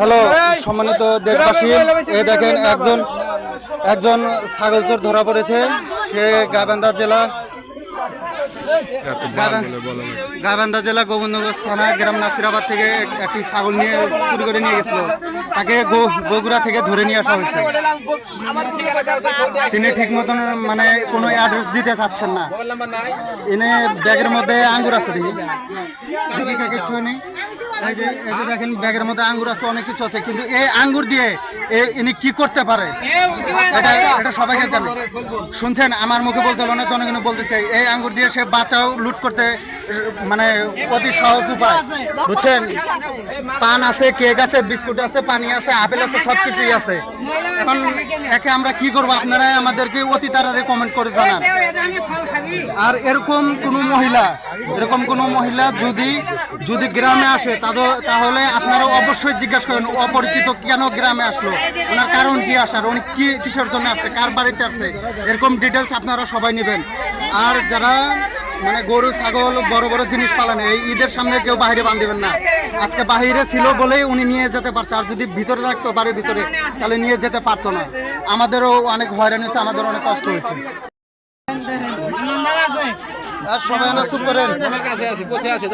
Hello সম্মানিত দেশবাসী এ দেখেন একজন একজন ছাগল চোর ধরা পড়েছে সে গাইবান্ধা জেলা গাইবান্ধা জেলা গোবিন্দগঞ্জ থানা গ্রাম নাসিরাবাদ থেকে একটি ছাগল নিয়ে চুরি করে নিয়ে গেছিল। তাকে বগুড়া থেকে ধরে নিয়ে আসা হয়েছে। তিনি ঠিক মতন মানে কোনো অ্যাড্রেস দিতে চাচ্ছেন না। এনে ব্যাগের মধ্যে আঙ্গুর আছে দেখেন, ব্যাগের মধ্যে আঙ্গুর আছে, অনেক কিছু আছে। কিন্তু এই আঙ্গুর দিয়ে ইনি কি করতে পারে? এটা সবাইকে জানে। শুনছেন? আমার মুখে বলতে হলো না, জনগণ বলতেছে, এই আঙ্গুর দিয়ে সে বাঁচাও, লুট করতে মানে অতি সহজ উপায়। বুঝছেন? পান আছে, কেক আছে, বিস্কুট আছে, পানি আছে, আপেল আছে সব কিছুই আছে। এখন একে আমরা কি করব? আপনারাই আমাদেরকে অতি তাড়াতাড়ি কমেন্ট করে জানান। আর এরকম কোনো মহিলা, এরকম কোনো মহিলা যদি যদি গ্রামে আসে তাহলে আপনারা অবশ্যই জিজ্ঞাসা করেন, অপরিচিত কেন গ্রামে আসলো? ওনার কারণ কি আসার উনি কি কিসের জন্য আসছে? কার বাড়িতে আসছে? এরকম ডিটেলস আপনারা সবাই নেবেন। আর যারা মানে গরু, ছাগল, বড় বড় জিনিস পালন এই ঈদের সামনে কেউ বাহিরে বান্ধিবেন না। আজকে বাহিরে ছিল বলেই উনি নিয়ে যেতে পারছে। আর যদি ভিতরে থাকতো বাড়ির ভিতরে, তাহলে নিয়ে যেতে পারতো না। আমাদেরও অনেক হয়রানি হয়েছে আমাদের অনেক কষ্ট হয়েছে। আর সবাই না চুপ করেন। আছে আছে। কোসে আছে